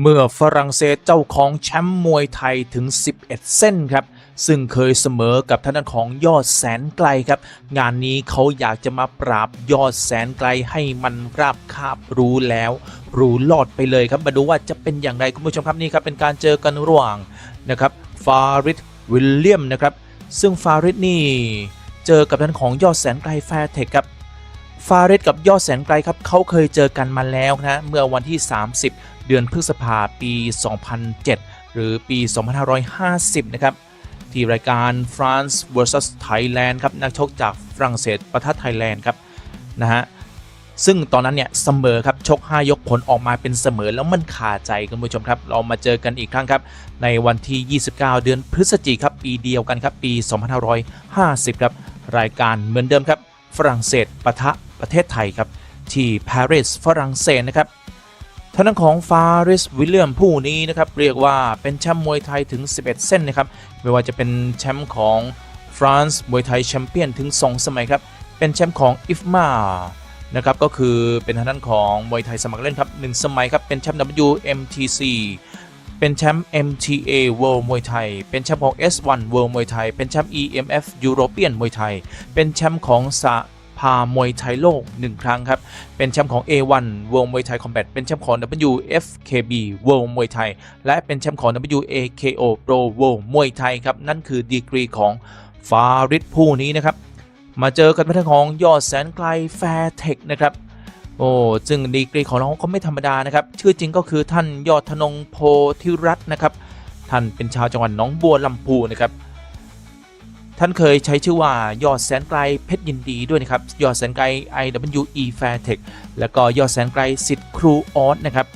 เมื่อฝรั่งเศสเจ้าของแชมป์มวยไทยถึง 11 เส้นครับ ซึ่งเคยเสมอกับท่านของยอดแสนไกลครับ งานนี้เขาอยากจะมาปราบยอดแสนไกลให้มันราบคาบรู้แล้ว รู้ลอดไปเลยครับมาดูว่าจะเป็นอย่างไรคุณผู้ชมครับนี่ครับเป็นการเจอกันระหว่างนะครับฟาริดวิลเลียมนะครับ ซึ่งฟาริดนี่เจอกับท่านของยอดแสนไกลแฟร์เทคครับ ฟาเรสกับยอดแสนไกลครับเขาเคยเจอกันมาแล้วนะเมื่อวันที่ 30 เดือนพฤษภาปี 2007 หรือปี 2550 นะครับที่รายการ France vs Thailand ครับนักชกจากฝรั่งเศสประทัดไทยแลนด์ครับนะฮะซึ่งตอนนั้นเนี่ยเสมอครับชก 5 ยกผลออกมาเป็นเสมอแล้วมันขาดใจคุณผู้ชมครับ เรามาเจอกันอีกครั้งครับในวันที่ 29 เดือนพฤศจิกครับปีเดียวกันครับปี 2550 ครับรายการเหมือนเดิมครับฝรั่งเศสปะทะ ประเทศไทยครับ ที่ปารีสฝรั่งเศสนะครับทางด้านของฟาริสวิลเลียมผู้นี้นะครับเรียกว่าเป็นแชมป์มวยไทยถึง 11 เส้นนะครับไม่ว่าจะเป็นแชมป์ของฟรานซ์มวยไทยแชมเปี้ยนถึง 2 สมัยครับเป็นแชมป์ของอิฟมานะครับก็คือเป็นทางด้านของมวยไทยสมัครเล่นครับ 1 สมัยครับเป็นแชมป์ WMTC เป็นแชมป์ MTA World มวยไทย เป็นแชมป์ของ S1 World มวยไทย เป็นแชมป์ EMF European มวยไทย เป็นแชมป์ของส ภามวยไทยโลก 1 ครั้งครับ เป็นแชมป์ของ A1 World มวยไทย Combat เป็นแชมป์ของ WFKB World มวยไทยและเป็นแชมป์ของ WAKO Pro World มวยไทยครับ นั่นคือดีกรีของฟาริดผู้นี้นะครับ มาเจอกันเป็นทางของยอดแสนไกลแฟร์เทคนะครับโอ้ซึ่งดีกรีของน้องก็ไม่ธรรมดานะครับ ชื่อจริงก็คือท่านยอดธนงโพธิรัตน์นะครับ ท่านเป็นชาวจังหวัดหนองบัวลำพูนะครับ ท่านเคยใช้ชื่อว่ายอดแสนไกลเพชรยินดีด้วยนะครับยอดแสนไกล IWE Fairtech แล้วก็ยอดแสนไกลสิทธิ์ครูออสนะครับ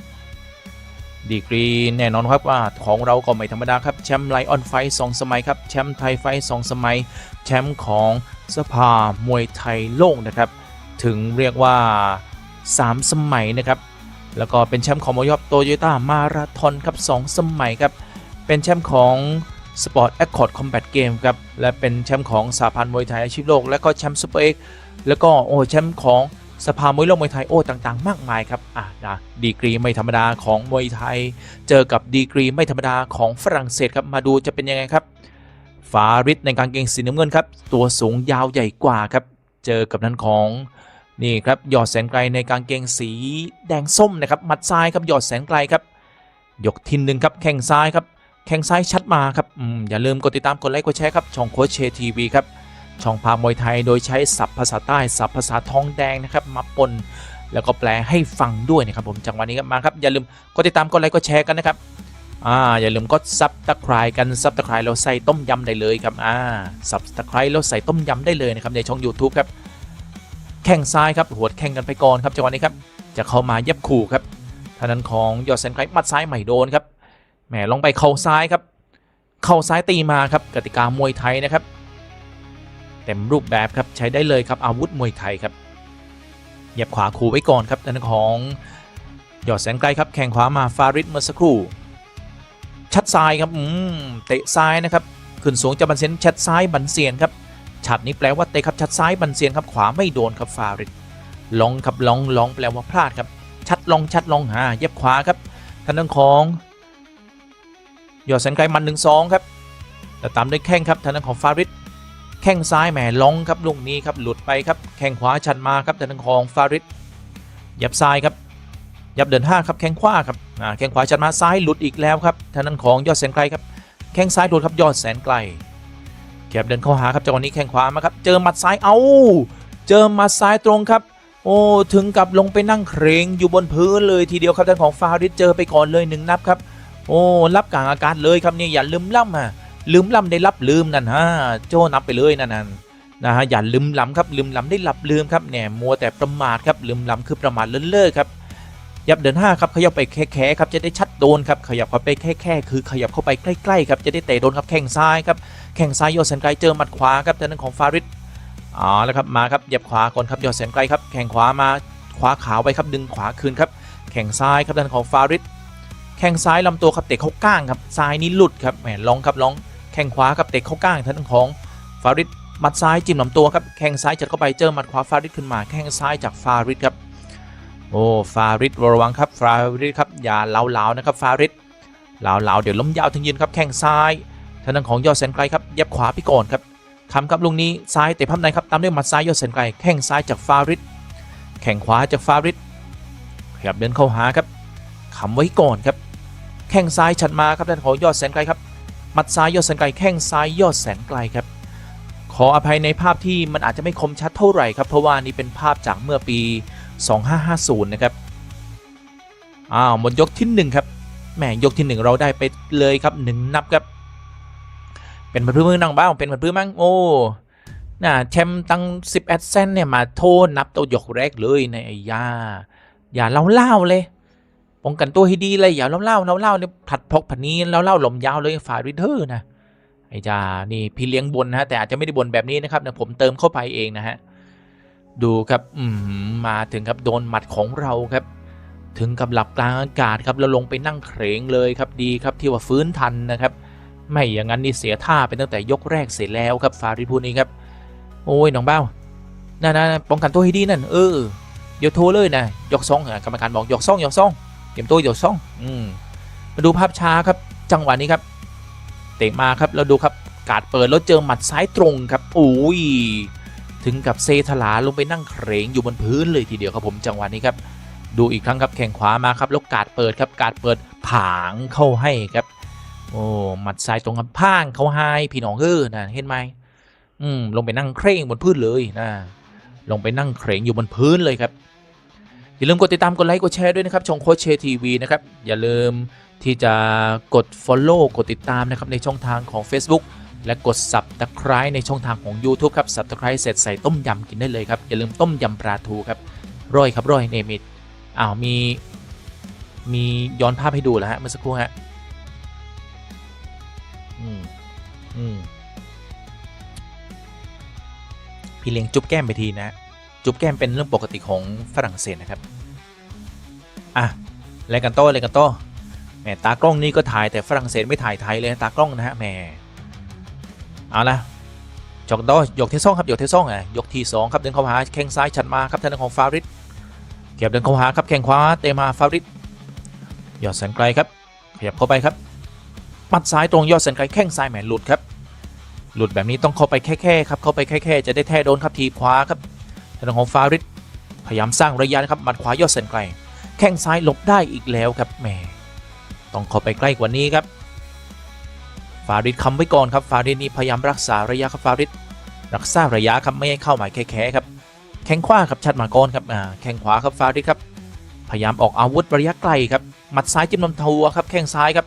ดีกรีแน่นอนครับว่าของเราก็ไม่ธรรมดาครับแชมป์ไลออนไฟสองสมัยครับแชมป์ไทยไฟสองสมัย แชมป์ของสภามวยไทยโลกนะครับ ถึงเรียกว่า 3 สมัยนะครับ แล้วก็เป็นแชมป์ของมอยอบโตโยต้ามาราธอนครับ 2 สมัยครับ เป็นแชมป์ของ Sport Accord Combat Game ครับ และเป็นแชมป์ของสหพันธ์มวยไทยอาชีพโลก และก็แชมป์ซูเปอร์เอ็กแล้วก็โอ้แชมป์ของสภามวยโลกมวยไทยโอ้ต่างๆ มากมายครับอะนะดีกรีไม่ธรรมดาของมวยไทย เจอกับดีกรีไม่ธรรมดาของฝรั่งเศสครับมาดูจะเป็นยังไงครับฟาริดในกางเกงสีน้ำเงินครับตัวสูงยาวใหญ่กว่าครับ เจอกับนั้นของนี่ครับหยอดแสนไกลในกางเกงสีแดงส้มนะครับมัดซ้ายครับหยอดแสนไกลครับยกทินหนึ่งครับแข้งซ้ายครับ แข้งซ้ายชัดมาครับอืมอย่าลืมกดติดตามกดไลค์กดแชร์ครับช่องโคชเชทีวีครับช่องพามวยไทยโดยใช้ศัพท์ภาษาใต้ศัพท์ภาษาท้องแดงนะครับมาปนแล้วก็แปลให้ฟังด้วยนะครับผมจังหวะนี้ครับมาครับอย่าลืมกดติดตามกดไลค์กดแชร์กันนะครับอ่าอย่าลืมกดซับตะไคร้กันซับตะไคร้เราใส่ต้มยำได้เลยครับอ่าซับตะไคร้เราใส่ต้มยำได้เลยนะครับในช่อง YouTube ครับแข้งซ้ายครับหัวดแข้งกันไปก่อนครับจังหวะนี้ครับจะเข้ามาเย็บขู่ครับทางนั้นของยอดเซนไครมัดซ้ายใหม่โดนครับ แหมลงไปเข่าซ้ายครับ เข่าซ้ายตีมาครับกติกามวยไทยนะครับ เต็มรูปแบบครับใช้ได้เลยครับอาวุธมวยไทยครับเหยียบขวาขู่ไว้ก่อนครับทานของหยอดแสนไกลครับแข่งขวามาฟาริดเมื่อสักครู่ ชัดซ้ายครับอืมเตะซ้ายนะครับขึ้นสูงจะบันเซนชัดซ้ายบันเซียนครับฉัดนี้แปลว่าเตะครับชัดซ้ายบันเซียนครับขวาไม่โดนครับฟาริดลองครับลองลองแปลว่าพลาดครับชัดลองชัดลองหาเย็บขวาครับทางด้านของ ยอดแสนไกลมันหนึ่งสองครับแล้วตามด้วยแข้งครับทางด้านของฟาริดแข้งซ้ายแหมลองครับลูกนี้ครับหลุดไปครับแข้งขวาชันมาครับทางด้านของฟาริดยับซ้ายครับยับเดินห้าครับแข้งขวาครับแข้งขวาชันมาซ้ายหลุดอีกแล้วครับทางด้านของยอดแสนไกลครับแข้งซ้ายหลุดครับยอดแสนไกลแคบเดินเข้าหาครับจังหวะนี้แข้งขวามาครับเจอหมัดซ้ายเอาเจอหมัดซ้ายตรงครับโอ้ถึงกับลงไปนั่งเครงอยู่บนพื้นเลยทีเดียวครับท่านของฟาริดเจอไปก่อนเลยหนึ่งนับครับ โอ้รับกลางอากาศเลยครับนี่อย่าลืมล่ำอะลืมล่ำได้รับลืมนั่นฮะโจ้นับไปเลยนั่นนั่นนะฮะอย่าลืมล้ำครับลืมล้ำได้รับลืมครับเนี่ยมัวแต่ประมาทครับลืมล้ำคือประมาทเลินเล่อครับยับเดินห้าครับขยับไปแค่แค่ครับจะได้ชัดโดนครับขยับเข้าไปแค่แค่คือขยับเข้าไปใกล้ๆครับจะได้เตะโดนครับแข้งซ้ายครับแข้งซ้ายยอดแสนไกลเจอหมัดขวาครับทางด้านของฟาริดอ๋อแล้วครับมาครับเหยียบขวาก่อนครับยอดแสนไกลครับแข้งขวามาขวาขาวไว้ครับดึงขวาคืนครับแข้งซ้ายครับทางด้านของฟาริด แข้งซ้ายลำตัวครับเตะเข้าก้างครับซ้ายนี้หลุดครับแหมลองครับลองแข้งขวาครับเตะเข้าก้างทางด้านของฟาริดมัดซ้ายจิ้มลำตัวครับแข้งซ้ายจัดเข้าไปเจอหมัดขวาฟาริดขึ้นมาแข้งซ้ายจากฟาริดครับโอ้ฟาริดระวังครับฟาริดครับอย่าเล้าๆนะครับฟาริดเล้าๆเดี๋ยวล้มยาวถึงยืนครับแข้งซ้ายทางด้านของยอดแสนไกลครับยับขวาพี่ก่อนครับคำครับลุงนี้ซ้ายเตะพับในครับตามด้วยหมัดซ้ายยอดแสนไกลแข้งซ้ายจากฟาริดแข้งขวาจากฟาริดขยับเดินเข้าหาครับคำไว้ก่อนครับ แข้งซ้ายฉัดมาครับด้านของยอดแสนไกลครับมัดซ้ายยอดแสนไกลแข้งซ้ายยอดแสนไกลครับขออภัยในภาพที่มันอาจจะไม่คมชัดเท่าไหร่ครับเพราะว่านี่เป็นภาพจากเมื่อปี 2550 นะครับอ้าวหมดยกที่ 1 ครับแหมยกที่ 1 เราได้ไปเลยครับ 1 นับครับ เป็นพันพื้นนั่งบ้างเป็นพันพื้นมั้งโอ้น่ะแชมป์ตั้ง11เซนเนี่ยมาโทษนับตัวยกแรกเลยในไอ้ยาอย่าเล่าเล่าเลย ป้องกันตัวให้ดีเลยอย่าเล่าเล่าเล่าเล่าเนี่ยผัดพกผัดนี้เล่าเล่าหลมยาวเลยฝ่ายริเดอร์นะไอ้จ้านี่พี่เลี้ยงบนนะฮะแต่อาจจะไม่ได้บนแบบนี้นะครับเนี่ยผมเติมเข้าไปเองนะฮะดูครับอืมมาถึงครับโดนหมัดของเราครับ ถึงกับหลับกลางอากาศครับแล้วลงไปนั่งเครงเลยครับดีครับที่ว่าฟื้นทันนะครับ ไม่อย่างนั้นนี่เสียท่าไปตั้งแต่ยกแรกเสร็จแล้วครับฟาริพูนี้ครับ โอ้ยน้องเบ้านั่นนะป้องกันตัวให้ดีนั่นเออเดี๋ยวโทรเลยนะยกซองกรรมการบอกยกซองยกซอง เตรียมตัวยกซอง อืมมาดูภาพช้าครับ จังหวะนี้ครับ เตะมาครับแล้วดูครับ การดเปิดแล้วเจอหมัดซ้ายตรงครับโอ้ยถึงกับเซถลาลงไปนั่งเครงอยู่บนพื้นเลยทีเดียวครับผมจังหวะนี้ครับดูอีกครั้งครับแข่งขวามาครับแล้วกาดเปิดครับกาดเปิดผางเข้าให้ครับโอ้หมัดซ้ายตรงกับพางเข้าให้พี่น้องเออนะเห็นไหมอืมลงไปนั่งเคร่งบนพื้นเลยนะลงไปนั่งเครงอยู่บนพื้นเลยครับ อย่าลืมกดติดตามกดไลค์กดแชร์ด้วยนะครับช่องโคชเชทีวีนะครับอย่าลืมที่จะกด Follow กดติดตามนะครับในช่องทางของ Facebook และกด Subscribe ในช่องทางของ YouTube ครับ Subscribe เสร็จใส่ต้มยำกินได้เลยครับ อย่าลืมต้มยำปลาทูครับร่อยครับร่อยเนมิดอ้าวมี มีย้อนภาพให้ดูแล้วฮะเมื่อสักครู่ฮะอืมอืมพี่เลี้ยงจุ๊บแก้มไปทีนะ จุ๊บแก้มเป็นเรื่องปกติของฝรั่งเศสนะครับ อะอะไรกันโต้อะไรกันโต้แหมตากล้องนี่ก็ถ่ายแต่ฝรั่งเศสไม่ถ่ายไทยเลยตากล้องนะฮะแหมเอาละจอกดอยกที่สองครับยกที่สองอะยกที่สองครับเดินเข้าหาแข้งซ้ายฉัดมาครับทางด้านของฟาริสเก็บเดินเข้าหาครับแข้งขวาเตะมาฟาริสยอดแสนไกลครับขยับเข้าไปครับมัดซ้ายตรงยอดแสนไกลแข้งซ้ายแหมหลุดครับ หลุดแบบนี้ต้องเข้าไปแค่ๆครับเข้าไปแค่ๆจะได้แท้โดนครับทีขวาครับ ด้านของฟาริสพยายามสร้างระยะนะครับหมัดขวายอดแสนไกล แข้งซ้ายหลบได้อีกแล้วครับแหมต้องเข้าไปใกล้กว่านี้ครับ ฟาริดคำไว้ก่อนครับฟาริดนี่พยายามรักษาระยะครับฟาริดรักษาระยะครับไม่ให้เข้าหมายแค่ๆครับแข้งขวาครับชัดมาก่อนครับอ่าแข้งขวาครับฟาริดครับพยายามออกอาวุธระยะไกลครับหมัดซ้ายจิ้มลำตัวครับแข้งซ้ายครับ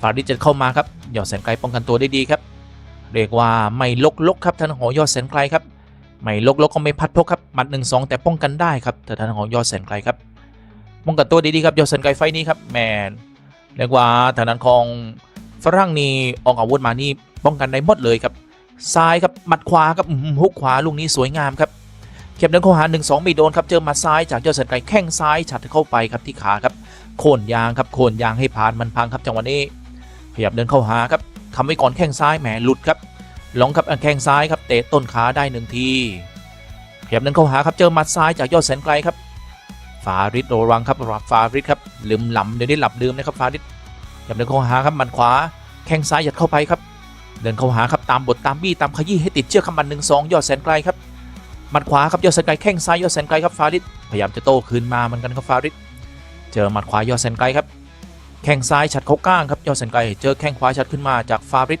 ฟาริดจะเข้ามาครับยอดแสนไกลป้องกันตัวได้ดีครับเรียกว่าไม่ลกลกครับท่านหอยอดแสนไกลครับ ไม่ลกลกก็ไม่พัดพกครับหมัดหนึ่งสองแต่ป้องกันได้ครับท่านหองยอดแสนไกลครับป้องกันตัวดีๆครับยอดแสนไกลไฟนี้ครับแมนเรียกว่าทางด้านของฝรั่งนี่ออกอาวุธมานี่ป้องกันได้หมดเลยครับซ้ายครับหมัดขวาครับฮุกขวาลูกนี้สวยงามครับเข็บเดินเข้าหา 1 2 ไม่โดนครับเจอมัดซ้ายจากยอดแสนไกลแข้งซ้ายฉัดเข้าไปครับที่ขาครับโค่นยางครับโค่นยางให้ผ่านมันพังครับจังหวะนี้ขยับเดินเข้าหาครับทำไว้ก่อนแข้งซ้ายแหมหลุดครับ หลงครับแข้งซ้ายครับเตะต้นขาได้หนึ่งทีขยับเดินเข้าหาครับเจอหมัดซ้ายจากยอดแสนไกลครับฟาริดระวังครับฟาริดครับลืมหลำเดี๋ยวนี้หลับลืมนะครับฟาริดขยับเดินเข้าหาครับหมัดขวาแข้งซ้ายยัดเข้าไปครับ เดินเข้าหาครับตามบทตามบี้ตามขยี้ให้ติดเชือกคำมันหนึ่งสองยอดแสนไกลครับหมัดขวาครับยอดแสนไกลแข้งซ้ายยอดแสนไกลครับฟาริดพยายามจะโต้คืนมาเหมือนกันครับฟาริดเจอหมัดขวายอดแสนไกลครับแข้งซ้ายฉัดเข้าก้างครับยอดแสนไกลเจอแข้งขวาฉัดขึ้นมาจากฟาริด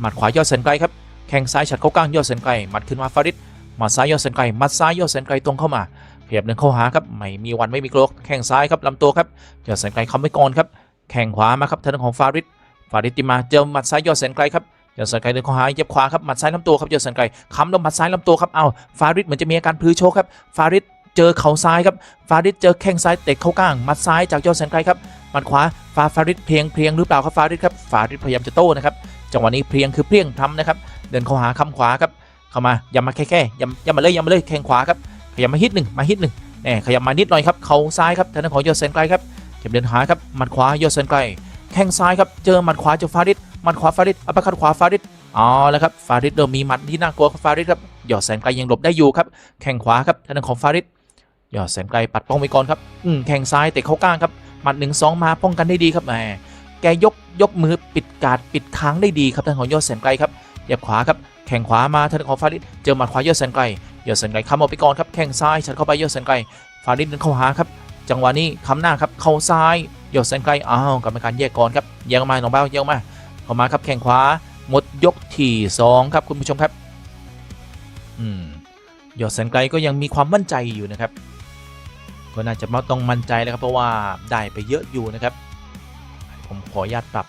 หมัดขวายอดแสนไกลครับ แข้งซ้ายฉัดเข้าก้างยอดแสนไกลหมัดขึ้นมาฟาริดหมัดซ้ายยอดแสนไกลหมัดซ้ายยอดแสนไกลตรงเข้ามาขยับเดินเข้าหาครับไม่มีวันไม่มีกลัวแข้งซ้ายครับลำตัวครับยอดแสนไกลคำไว้ก่อนครับแข้งขวามาครับทางของฟาริดฟาริดติมาเจอหมัดซ้ายยอดแสนไกลครับยอดแสนไกลเดินเข้าหาเย็บขวาครับหมัดซ้ายลำตัวครับยอดแสนไกลค้ำแล้วหมัดซ้ายลำตัวครับเอาฟาริดเหมือนจะมีอาการพลือโชกครับฟาริดเจอเข่าซ้ายครับฟาริดเจอแข้งซ้ายเตะเข้าก้างหมัดซ้ายจากยอดแสนไกลครับหมัดขวาฟาฟาริดเพียงเพียงหรือเปล่าครับฟาริดครับฟาริดพยายามจะโต้นะครับจังหวะนี้เพียงคือเพียงทำนะครับ เดินเข้าหาคำขวาครับเข้ามาอย่ามาแค่แค่อย่าอย่ามาเลยอย่ามาเลยแข้งขวาครับขยับมาฮิตหนึ่งมาฮิตหนึ่งแหน่ขยับมานิดหน่อยครับเข่าซ้ายครับทางด้านของยอดแสนไกลครับเก็บเดินหาครับหมัดขวายอดแสนไกลแข้งซ้ายครับเจอหมัดขวาเจากฟาริดหมัดขวาฟาริดอัปปอร์คัตขวาฟาริดอ๋อแล้วครับฟาริดเริ่มมีหมัดที่น่ากลัวฟาริดครับยอดแสนไกลยังหลบได้อยู่ครับแข้งขวาครับทางด้านของฟาริดยอดแสนไกลปัดป้องไปก่อนครับอืมแข้งซ้ายเตะเข้าก้างครับหมัดหนึ่งสองมาป้องกันได้ดีครับแหมแกยกยกมือปิดการดปิดค้างได้ดีครับทางของยอดแสนไกลครับ เหยียบขวาครับแข้งขวามาทางของฟาริสเจอหมัดขวายอดแสนไกลยอดแสนไกลค้ำออกไปก่อนครับแข้งซ้ายฉัดเข้าไปยอดแสนไกลฟาริสเดินเข้าหาครับจังหวะนี้ค้ำหน้าครับเข้าซ้ายยอดแสนไกลอ้าวกรรมการแยกก่อนครับแยกมาหนองเบ้าแยกมาเข้ามาครับแข้งขวาหมดยกที่สองครับคุณผู้ชมครับอืมยอดแสนไกลก็ยังมีความมั่นใจอยู่นะครับ ก็น่าจะมาต้องมั่นใจแล้วครับเพราะว่าได้ไปเยอะอยู่นะครับ ผมขออนุญาตปรับ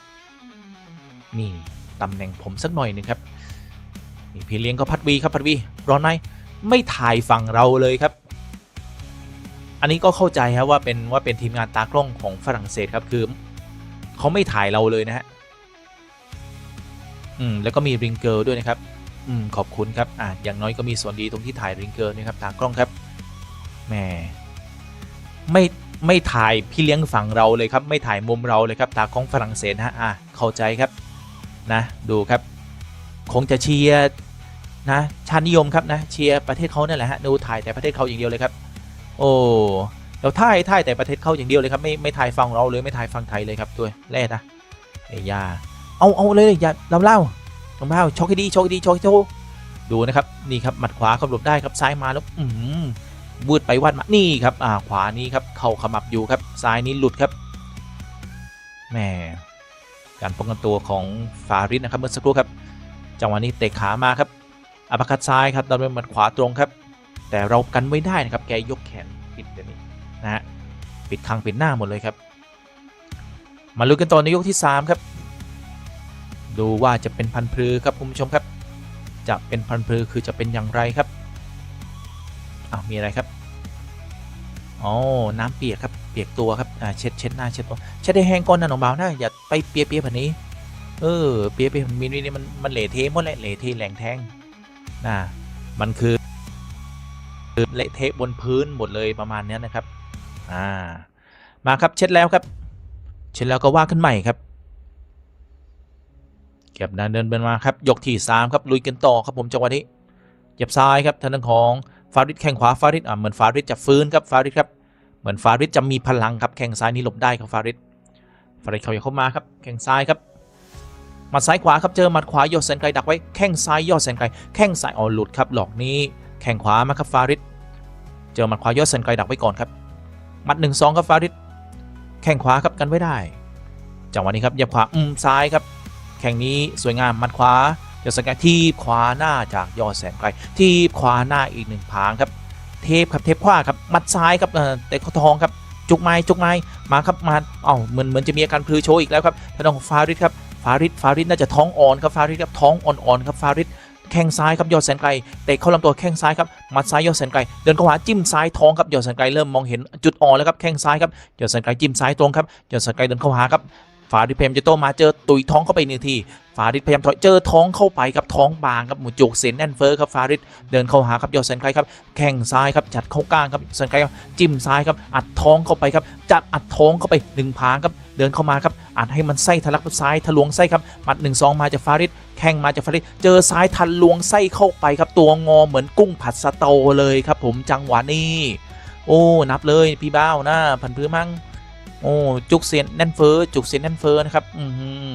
นี่ ตำแหน่งผมสักหน่อยหนึงครับนี่พี่เลี้ยงก็พัดวีครับพัดวีรอนไหไม่ถ่ายฝั่งเราเลยครับ อันนี้ก็เข้าใจครับว่าเป็นว่าเป็นทีมงานตากล้องของฝรั่งเศสครับคือเขาไม่ถ่ายเราเลยนะฮะอืมแล้วก็มีริงเกิลด้วยนะครับอืมขอบคุณครับอะอย่างน้อยก็มีส่วนดีตรงที่ถ่ายริงเกอร์นะครับทากล้องครับแหมไม่ไม่ถ่ายพี่เลี้ยงฝั่งเราเลยครับไม่ถ่ายมุมเราเลยครับตากล้องฝรั่งเศสฮะอะเข้าใจครับ นะ ดูครับ คงจะเชียร์นะชาตินิยมครับนะเชียร์ประเทศเขาเนี่ยแหละฮะดูถ่ายแต่ประเทศเขาอย่างเดียวเลยครับ โอ้เราถ่ายถ่ายแต่ประเทศเขาอย่างเดียวเลยครับไม่ไม่ถ่ายฝั่งเราเลยไม่ถ่ายฝั่งไทยเลยครับตัวแรกนะไอ้ยาเอาเอาเลยอย่าเล่าเล่าน้องบ้าช็อกให้ดีช็อกให้ดีช็อกให้โดูนะครับนี่ครับหมัดขวาเขาหลบได้ครับซ้ายมาแล้วอืมวืดไปวาดมานี่ครับอ่าขวานี้ครับเข่าขมับอยู่ครับซ้ายนี้หลุดครับแหม การป้องกันตัวของฟาริสนะครับเมื่อสักครู่ครับ จังหวะนี้เตะขามาครับอัปคัดซ้ายครับตอนเป็นหมัดขวาตรงครับ แต่เรากันไว้ได้นะครับ แกยกแขนปิดแบบนี้นะฮะปิดคางปิดหน้าหมดเลยครับ มาลุ้นกันต่อในยกที่สามครับ ดูว่าจะเป็นพันพลือครับคุณผู้ชมครับ จะเป็นพันพลือคือจะเป็นอย่างไรครับอ้าวมีอะไรครับอ๋อน้ำเปียกครับ เปียกตัวครับอ่าเช็ดเช็ดหน้าเช็ดตัวเช็ดให้แห้งก่อนนะน้องบ่าวนะอย่าไปเปียกเปียกแบบนี้ เออ เปียกเปียกมีนี่มันมันเหละเทหมดแหละเหละเทแหลงแทงนะมันคือเละเทะบนพื้นหมดเลยประมาณนี้นะครับอ่ามาครับเช็ดแล้วครับ เช็ดแล้วก็ว่าขึ้นใหม่ครับเก็บดันเดินเดินมาครับ ยกที่ 3 ครับลุยกันต่อครับผมจังหวะนี้เหยียบซ้ายครับทางด้านของฟาริสแข้งขวาฟาริสอะเหมือนฟาริสจะฟื้นครับฟาริสครับ เหมือนฟาริสจะมีพลังครับแข้งซ้ายนี้หลบได้ครับฟาริสฟาริสเขาอยากเข้ามาครับแข้งซ้ายครับมัดซ้ายขวาครับเจอมัดขวายอดแสนไกลดักไว้แข้งซ้ายยอดแสนไกลแข้งซ้ายอ๋อหลุดครับหลอกนี้แข้งขวามาครับฟาริสเจอมัดขวายอดแสนไกลดักไว้ก่อนครับมัดหนึ่งสองครับฟาริสแข้งขวาครับกันไว้ได้จังหวะนี้ครับยียบขวาอืมซ้ายครับแข่งนี้สวยงามมัดขวายอดแสนไกลทีบขวาหน้าจากยอดแสนไกลทีบขวาหน้าอีกหนึ่งพางครับ เทปครับเทปขวาครับมัดซ้ายครับเอ่อเตะข้าทองครับจุกไม้จุกไม้มาครับมาเอ้าเหมือนเหมือนจะมีอาการพลือโชว์อีกแล้วครับทางด้านของฟาริสครับฟาริสฟาริสน่าจะท้องอ่อนครับฟาริสครับท้องอ่อนๆครับฟาริสแข้งซ้ายครับยอดแสนไกลเตะเข้าลำตัวแข้งซ้ายครับมัดซ้ายยอดแสนไกลเดินเข้าหาจิ้มซ้ายท้องครับยอดแสนไกลเริ่มมองเห็นจุดอ่อนแล้วครับแข้งซ้ายครับยอดแสนไกลจิ้มซ้ายตรงครับยอดแสนไกลเดินเข้าหาครับ ฟาริสพยายมจะโตมาเจอตุยท้องเข้าไปหนึ่งทีฟาริสพยายามถอยเจอท้องเข้าไปครับท้องบางครับหมูจุกเส้นแนนเฟ้อครับฟาริสเดินเข้าหาครับยอดเซนไกครับแข้งซ้ายครับจัดเข้ากลางครับเซนไกครับจิ้มซ้ายครับอัดท้องเข้าไปครับจัดอัดท้องเข้าไปหนึ่งพางครับเดินเข้ามาครับอัดให้มันไส้ทะลักซ้ายทะลวงไส้ครับหมัดหนึ่งสองมาจากฟาริสแข้งมาจากฟาริสเจอซ้ายทะลวงไส้เข้าไปครับตัวงอเหมือนกุ้งผัดสะโตเลยครับผมจังหวะนี้โอ้นับเลยพี่บ้าวนะพันพื้นมั่ง โอ้จุกเสียนแน่นเฟ้อจุกเสียนแน่นเฟ้อนะครับอืม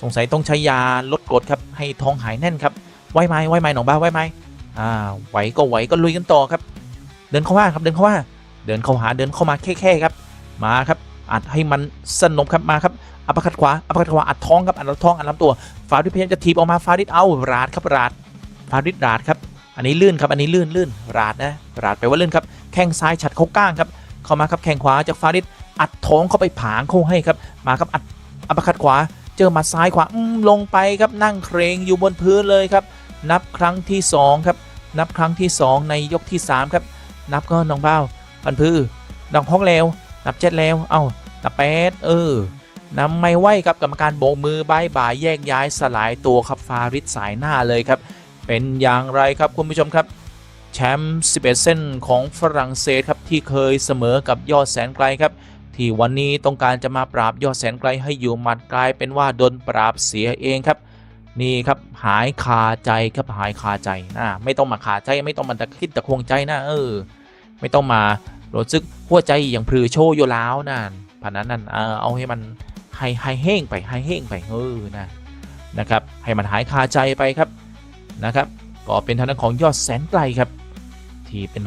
สงสัยต้องใช้ยาลดกรดครับให้ท้องหายแน่นครับไหวไหมไหวไหมหนองบ้าไหวไหมอ่าไหวก็ไหวก็ลุยกันต่อครับ เดินเข้ามาครับเดินเข้ามาเดินเข้าหาเดินเข้ามาแค่ๆครับ มาครับอัดให้มันสนมครับมาครับอัปคัดขวาอัปคัดขวาอัดท้องครับอัดท้องอัดลำตัวฟาริพยายามจะถีบออกมาฟาริเอาราดครับราดฟาริราดครับอันนี้ลื่นครับอันนี้ลื่นลื่นราดนะราดแปลว่าลื่นครับแข้งซ้ายฉัดเข้าก้างครับเข้ามาครับแข้งขวาจากฟาริ อัดท้องเข้าไปผางเข้าให้ครับ มาครับอัดอัปคัดขวา เจอมาซ้ายขวาลงไปครับนั่งเครงอยู่บนพื้นเลยครับ นับครั้งที่สองครับนับครั้งที่สองในยกที่สามครับ นับก็น้องเบ้าพันพือน้องพ้องแล้ว นับเจ็ดแล้ว เอ้านับแปดเออนำไม่ไหวครับกรรมการโบกมือบายบายแยกย้ายสลายตัวครับฟาริสสายหน้าเลยครับ เป็นอย่างไรครับคุณผู้ชมครับ แชมป์11 เส้นของฝรั่งเศสครับที่เคยเสมอกับยอดแสนไกลครับ ที่วันนี้ต้องการจะมาปราบยอดแสนไกลให้อยู่หมัดกลายเป็นว่าโดนปราบเสียเองครับ นี่ครับหายคาใจครับหายคาใจนะไม่ต้องมาคาใจไม่ต้องมาตะคิดตะควงใจนะเออ ไม่ต้องมาโรซึกหัวใจอย่างพลือโชอยู่แล้วนะผ่นนนันนั่นเออเอาให้มันให้ให้เฮ้งไปให้เฮ้งไปเออนะนะครับ ให้มันหายคาใจไปครับนะครับ ก็เป็นทางานของยอดแสนไกลครับ ที่เป็น